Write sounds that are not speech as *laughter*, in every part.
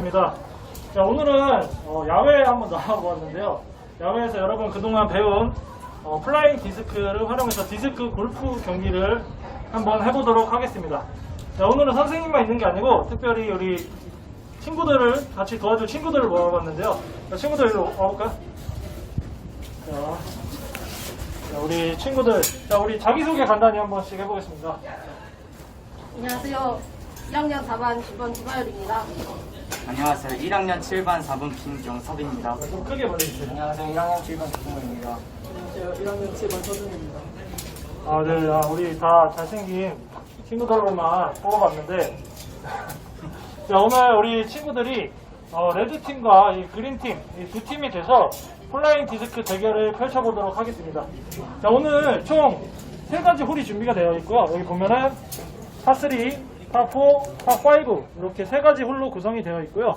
반갑습니다. 자, 오늘은 어, 야외에 한번 나와보았는데요. 야외에서 여러분 그동안 배운 어, 플라잉 디스크를 활용해서 디스크 골프 경기를 한번 해보도록 하겠습니다. 자, 오늘은 선생님만 있는 게 아니고 특별히 우리 친구들을 같이 도와줄 친구들을 모아봤는데요. 자, 친구들 일로 와볼까요? 자, 자, 우리 친구들, 자, 우리 자기소개 간단히 한 번씩 해보겠습니다. 안녕하세요. 1학년 4반 10번 주가열입니다. 안녕하세요. 1학년 7반 4분 김경섭입니다. 좀 크게 말해주세요. 안녕하세요. 1학년 7반 김동호입니다. 아, 네, 아, 우리 다 잘생긴 친구들로만 뽑아봤는데, *laughs* 자, 오늘 우리 친구들이 어, 레드팀과 이 그린팀, 이 두 팀이 돼서 플라잉 디스크 대결을 펼쳐보도록 하겠습니다. 자, 오늘 총 세 가지 홀이 준비가 되어 있고요. 여기 보면은 파3, 파4, 파5 이렇게 세 가지 홀로 구성이 되어 있고요.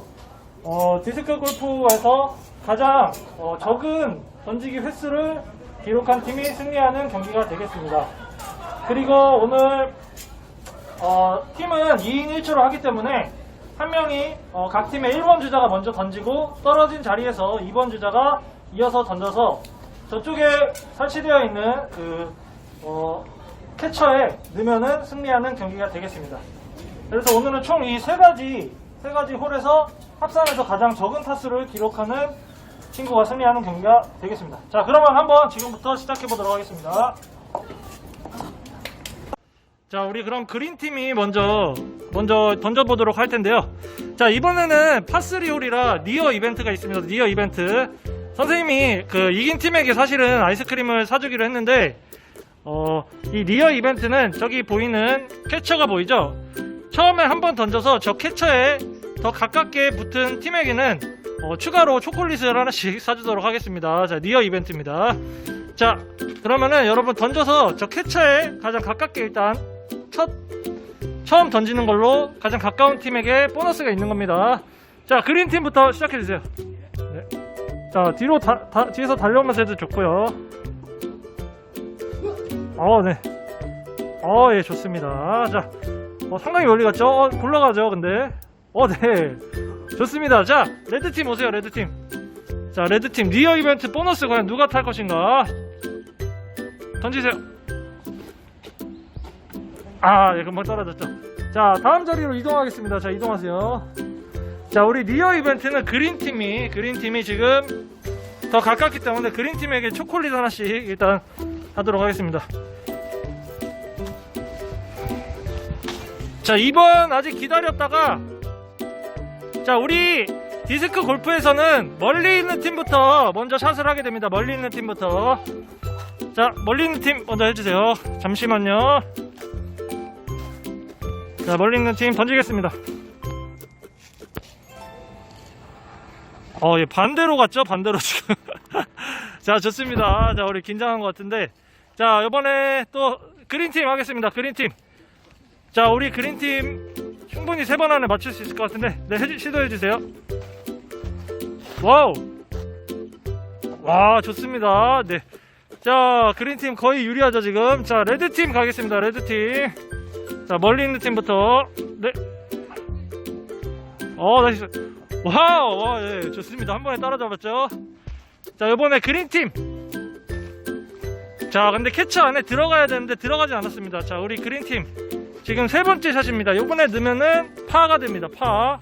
어, 디스크 골프에서 가장 어, 적은 던지기 횟수를 기록한 팀이 승리하는 경기가 되겠습니다. 그리고 오늘 어, 팀은 2인 1조로 하기 때문에 한 명이 어, 각 팀의 1번 주자가 먼저 던지고 떨어진 자리에서 2번 주자가 이어서 던져서 저쪽에 설치되어 있는 그 어, 캐처에 넣으면은 승리하는 경기가 되겠습니다. 그래서 오늘은 총 이 세 가지 세 가지 홀에서 합산해서 가장 적은 타수를 기록하는 친구가 승리하는 경기가 되겠습니다. 자, 그러면 한번 지금부터 시작해 보도록 하겠습니다. 자, 우리 그럼 그린 팀이 먼저 먼저 던져 보도록 할 텐데요. 자, 이번에는 파3 홀이라 니어 이벤트가 있습니다. 니어 이벤트. 선생님이 그 이긴 팀에게 사실은 아이스크림을 사주기로 했는데 어, 이 니어 이벤트는 저기 보이는 캐처가 보이죠? 처음에 한 번 던져서 저 캐처에 더 가깝게 붙은 팀에게는 어, 추가로 초콜릿을 하나씩 *laughs* 사주도록 하겠습니다. 자, 니어 이벤트입니다. 자, 그러면은 여러분 던져서 저 캐처에 가장 가깝게 일단 첫 처음 던지는 걸로 가장 가까운 팀에게 보너스가 있는 겁니다. 자, 그린 팀부터 시작해 주세요. 네. 자, 뒤로 다, 다- 뒤에서 달려오면서 해도 좋고요. 어, 네. 어, 예, 좋습니다. 자, 어, 상당히 멀리 갔죠? 어, 굴러가죠, 근데. 어, 네. 좋습니다. 자, 레드팀 오세요, 레드팀. 자, 레드팀, 리어 이벤트 보너스 과연 누가 탈 것인가? 던지세요. 아, 예, 금방 떨어졌죠. 자, 다음 자리로 이동하겠습니다. 자, 이동하세요. 자, 우리 리어 이벤트는 그린팀이, 그린팀이 지금 더 가깝기 때문에 그린팀에게 초콜릿 하나씩 일단 하도록 하겠습니다. 자, 2번 아직 기다렸다가 자, 우리 디스크 골프에서는 멀리 있는 팀부터 먼저 샷을 하게 됩니다. 멀리 있는 팀부터. 자, 멀리 있는 팀 먼저 해주세요. 잠시만요. 자, 멀리 있는 팀 던지겠습니다. 어, 예, 반대로 갔죠? 반대로 지금. *laughs* 자, 좋습니다. 자, 우리 긴장한 것 같은데. 자, 이번에 또 그린팀 하겠습니다. 그린팀. 자, 우리 그린팀 충분히 세 번 안에 맞출 수 있을 것 같은데. 네, 해주- 시도해주세요. 와우. 와, 좋습니다. 네. 자, 그린팀 거의 유리하죠, 지금. 자, 레드팀 가겠습니다. 레드팀. 자, 멀리 있는 팀부터. 네. 어, 나이스. 와우, 와, 예, 좋습니다. 한 번에 따라잡았죠. 자, 이번에 그린팀. 자, 근데 캐쳐 안에 들어가야 되는데 들어가지 않았습니다. 자, 우리 그린팀. 지금 세 번째 샷입니다. 요번에 넣으면은 파가 됩니다. 파.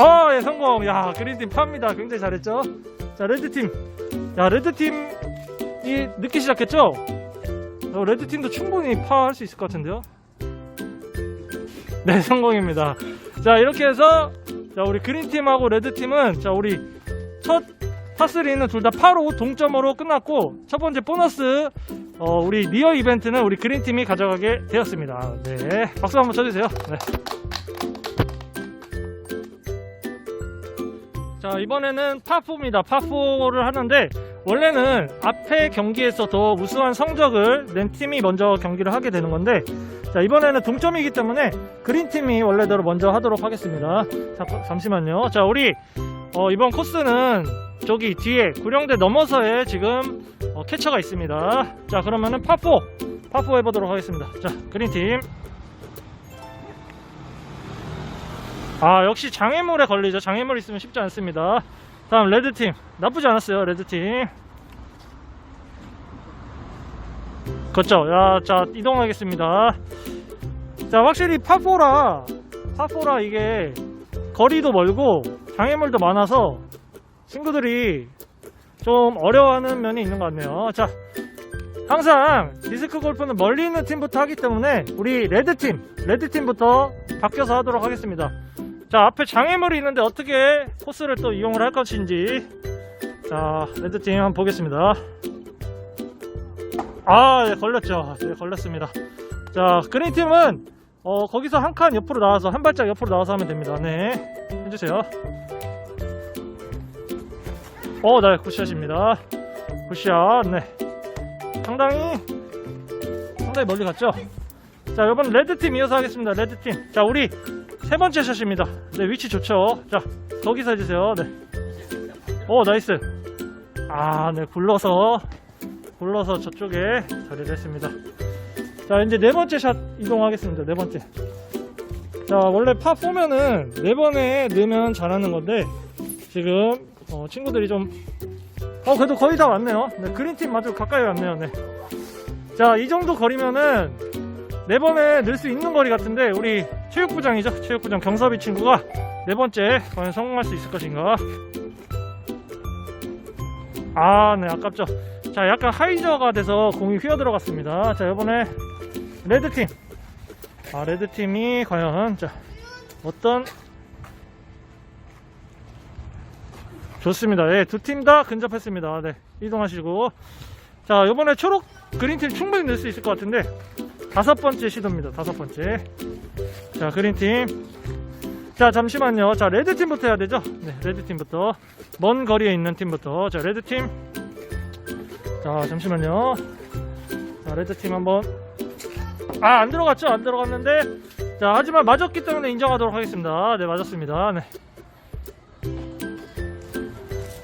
어, 예, 성공. 야, 그린팀 파입니다. 굉장히 잘했죠? 자, 레드팀. 야, 레드팀이 늦게 시작했죠? 어, 레드팀도 충분히 파 할 수 있을 것 같은데요? 네, *laughs* 성공입니다. 자, 이렇게 해서, 자, 우리 그린팀하고 레드팀은, 자, 우리 첫 파3는 둘다 파로 동점으로 끝났고, 첫 번째 보너스, 어, 우리 리어 이벤트는 우리 그린팀이 가져가게 되었습니다. 네. 박수 한번 쳐주세요. 네. 자, 이번에는 파4입니다. 파4를 하는데, 원래는 앞에 경기에서 더 우수한 성적을 낸 팀이 먼저 경기를 하게 되는 건데, 자, 이번에는 동점이기 때문에 그린팀이 원래대로 먼저 하도록 하겠습니다. 자, 잠시만요. 자, 우리, 어, 이번 코스는 저기 뒤에 구령대 넘어서에 지금 어, 캐쳐가 있습니다. 자, 그러면은 파4, 파4 해보도록 하겠습니다. 자, 그린팀. 아 역시 장애물에 걸리죠. 장애물 있으면 쉽지 않습니다. 다음 레드팀. 나쁘지 않았어요 레드팀. 그렇죠. 야 자 이동하겠습니다. 자 확실히 파4라 파4라 이게 거리도 멀고 장애물도 많아서 친구들이 좀 어려워하는 면이 있는 것 같네요. 자 항상 디스크 골프는 멀리 있는 팀부터 하기 때문에 우리 레드팀 레드팀부터 바뀌어서 하도록 하겠습니다. 자 앞에 장애물이 있는데 어떻게 코스를 또 이용을 할 것인지. 자 레드팀 한번 보겠습니다. 아 예, 걸렸죠. 네, 걸렸습니다. 자 그린팀은 어, 거기서 한 칸 옆으로 나와서 한 발짝 옆으로 나와서 하면 됩니다. 네 해주세요 어 네 굿샷입니다. 굿샷 네. 상당히 상당히 멀리 갔죠? 자 이번 레드팀 이어서 하겠습니다. 레드팀. 자 우리 세 번째 샷입니다. 네 위치 좋죠? 자 거기서 해주세요. 네 오 나이스. 아 네 굴러서 굴러서 저쪽에 자리를 했습니다. 자 이제 네 번째 샷 이동하겠습니다. 네 번째. 자 원래 파 4면은 네 번에 넣으면 잘하는 건데 지금 어, 친구들이 좀 어 그래도 거의 다 왔네요. 네, 그린팀 아주 가까이 왔네요 네. 자 이 정도 거리면은 네 번에 넣을 수 있는 거리 같은데 우리 체육부장이죠? 체육부장 경섭이 친구가 네 번째 과연 성공할 수 있을 것인가? 아 네 아깝죠. 자 약간 하이저가 돼서 공이 휘어 들어갔습니다. 자 이번에 레드팀. 아 레드팀이 과연 자 어떤 좋습니다. 예, 두팀 다 근접했습니다. 네 이동하시고. 자 이번에 초록 그린팀 충분히 넣을 수 있을 것 같은데 다섯 번째 시도입니다. 다섯 번째. 자 그린팀. 자 잠시만요. 자 레드팀부터 해야 되죠? 네 레드팀부터. 먼 거리에 있는 팀부터. 자 레드팀. 자 잠시만요. 자 레드팀 한번. 아 안 들어갔죠? 안 들어갔는데. 자 하지만 맞았기 때문에 인정하도록 하겠습니다. 네 맞았습니다. 네.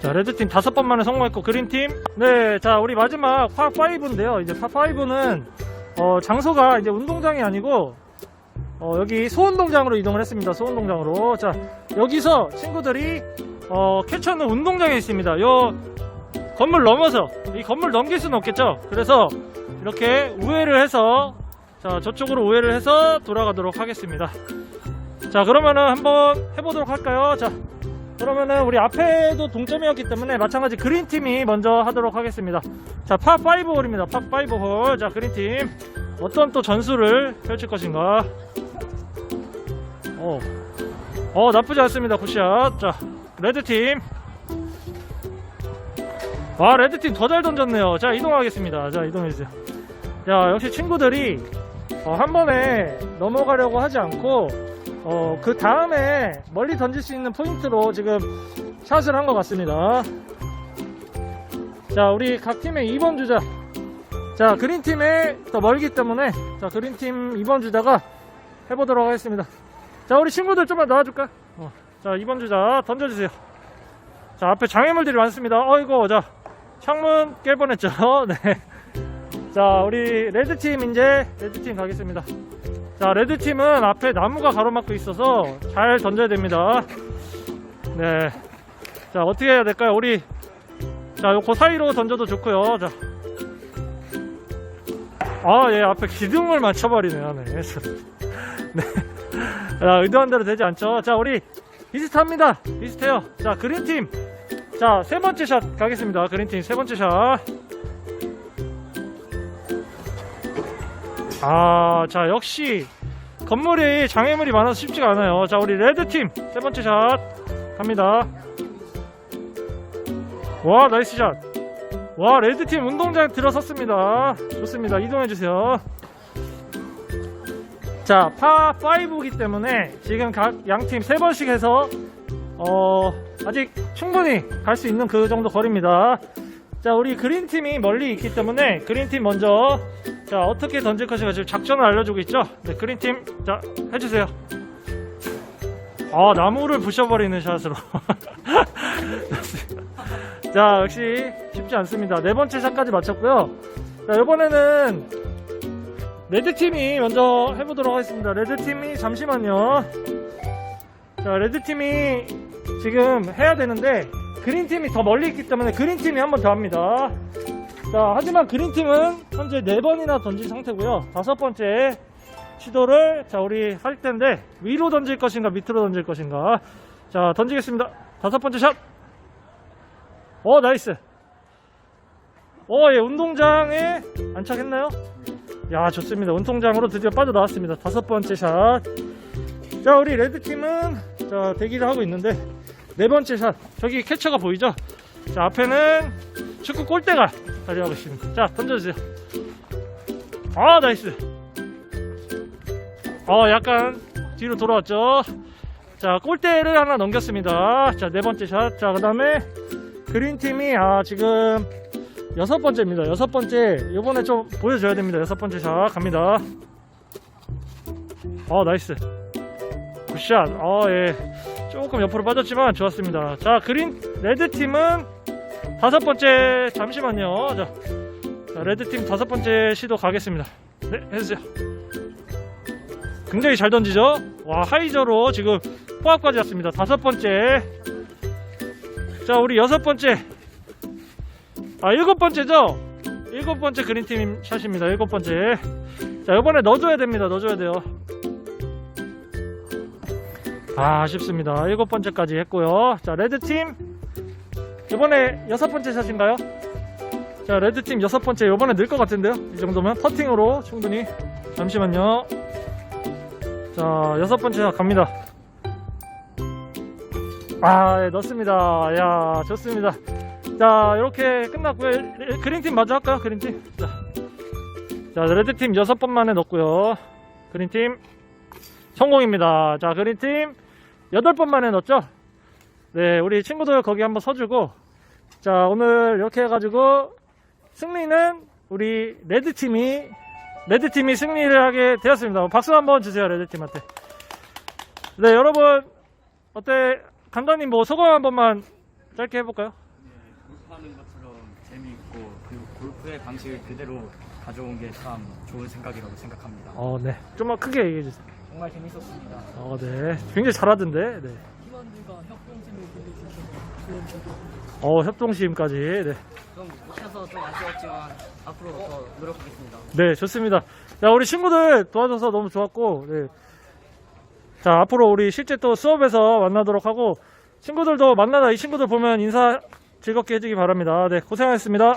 자 레드팀 다섯 번 만에 성공했고 그린팀. 네 자 우리 마지막 파5인데요. 이제 파5는 어, 장소가 이제 운동장이 아니고 어, 여기 소운동장으로 이동을 했습니다. 소운동장으로. 자 여기서 친구들이 어, 캐쳐는 운동장에 있습니다. 요 건물 넘어서 이 건물 넘길 수는 없겠죠? 그래서 이렇게 우회를 해서 자 저쪽으로 우회를 해서 돌아가도록 하겠습니다. 자 그러면은 한번 해보도록 할까요? 자 그러면은 우리 앞에도 동점이었기 때문에 마찬가지 그린팀이 먼저 하도록 하겠습니다. 자 파5 홀입니다. 파5 홀 자 그린팀. 어떤 또 전술을 펼칠 것인가? 어, 어 나쁘지 않습니다 굿샷. 자 레드팀. 아 레드팀 더 잘 던졌네요. 자 이동하겠습니다. 자 이동해주세요. 자 역시 친구들이 어, 한 번에 넘어가려고 하지 않고 어, 그 다음에 멀리 던질 수 있는 포인트로 지금 샷을 한 것 같습니다. 자 우리 각 팀의 2번 주자. 자 그린팀에 더 멀기 때문에 자 그린팀 2번 주자가 해보도록 하겠습니다. 자 우리 친구들 좀만 나와줄까? 어, 자 2번 주자 던져주세요. 자 앞에 장애물들이 많습니다. 어이구 자 창문 깰 뻔했죠? *laughs* 네. 자 우리 레드팀 이제 레드팀 가겠습니다 자 레드팀은 앞에 나무가 가로막고 있어서 잘 던져야 됩니다 네 자 어떻게 해야 될까요 우리 자그 사이로 던져도 좋고요 자 아, 예, 앞에 기둥을 맞춰버리네요. 네. *laughs* 네. 자, 의도한 대로 되지 않죠. 자, 우리 비슷합니다. 비슷해요. 자, 그린팀. 자, 세 번째 샷 가겠습니다. 그린팀 세 번째 샷. 아, 자, 역시 건물이 장애물이 많아서 쉽지가 않아요. 자, 우리 레드팀 세 번째 샷 갑니다. 와, 나이스 샷. 와 레드팀 운동장 들어섰습니다 좋습니다 이동해주세요 자 파5이기 때문에 지금 각 양팀 3번씩 해서 어 아직 충분히 갈 수 있는 그 정도 거리입니다 자 우리 그린팀이 멀리 있기 때문에 그린팀 먼저 자 어떻게 던질 것인가 지금 작전을 알려주고 있죠? 네 그린팀 자 해주세요. 아 나무를 부셔버리는 샷으로. *laughs* 자 역시 쉽지 않습니다. 네 번째 샷까지 마쳤고요. 자 이번에는 레드팀이 먼저 해보도록 하겠습니다. 레드팀이 잠시만요. 자, 레드팀이 지금 해야 되는데, 그린팀이 더 멀리 있기 때문에 그린팀이 한 번 더 합니다. 자, 하지만 그린팀은 현재 4번이나 던진 상태고요. 다섯 번째 시도를, 자, 우리 할 텐데, 위로 던질 것인가, 밑으로 던질 것인가. 자, 던지겠습니다. 다섯 번째 샷. 어, 나이스. 어, 예, 운동장에 안착했나요? 야, 좋습니다. 운동장으로 드디어 빠져나왔습니다. 다섯 번째 샷. 자, 우리 레드팀은, 자, 대기를 하고 있는데, 네 번째 샷. 저기 캐쳐가 보이죠? 자, 앞에는 축구 골대가 자리하고 있습니다. 자, 던져주세요. 아, 나이스. 어, 약간 뒤로 돌아왔죠? 자, 골대를 하나 넘겼습니다. 자, 네 번째 샷. 자, 그 다음에 그린팀이, 아, 지금 여섯 번째입니다. 여섯 번째. 이번에 좀 보여줘야 됩니다. 여섯 번째 샷 갑니다. 어, 나이스. 굿샷. 어, 예. 조금 옆으로 빠졌지만 좋았습니다. 자, 그린, 레드팀은 다섯 번째, 잠시만요. 자, 자, 레드팀 다섯 번째 시도 가겠습니다. 네, 해주세요. 굉장히 잘 던지죠? 와, 하이저로 지금 포함까지 왔습니다. 다섯 번째. 자, 우리 여섯 번째. 아, 일곱 번째죠? 일곱 번째 그린팀 샷입니다. 일곱 번째. 자, 이번에 넣어줘야 됩니다. 넣어줘야 돼요. 아, 아쉽습니다. 일곱 번째까지 했고요. 자, 레드팀. 이번에 여섯 번째 샷인가요? 자, 레드팀 여섯 번째. 이번에 늘 것 같은데요? 이 정도면 퍼팅으로 충분히. 잠시만요. 자, 여섯 번째 샷 갑니다. 아, 예, 넣습니다. 야, 좋습니다. 자, 이렇게 끝났고요. 레- 그린팀 마저 할까요? 그린팀. 자, 자 레드팀 여섯 번 만에 넣었고요. 그린팀 성공입니다. 자, 그린팀 여덟 번 만에 넣었죠? 네, 우리 친구들 거기 한번 서주고. 자, 오늘 이렇게 해가지고 승리는 우리 레드팀이, 레드팀이 승리를 하게 되었습니다. 박수 한번 주세요, 레드팀한테. 네, 여러분, 어때? 간단히 뭐 소감 한 번만 짧게 해볼까요? 골프하는 것처럼 재미있고 그리고 골프의 방식을 그대로 가져온 게 참 좋은 생각이라고 생각합니다. 어, 네. 좀만 크게 얘기해 주세요. 정말 재밌었습니다. 어, 네. 굉장히 잘하던데. 네. 팀원들과 협동심을 어, 협동심까지. 네. 좀 못해서 좀 아쉬웠지만 앞으로 더 노력하겠습니다. 네, 좋습니다. 자, 우리 친구들 도와줘서 너무 좋았고, 네. 자, 앞으로 우리 실제 또 수업에서 만나도록 하고, 친구들도 만나다 이 친구들 보면 인사 즐겁게 해주기 바랍니다. 네, 고생하셨습니다.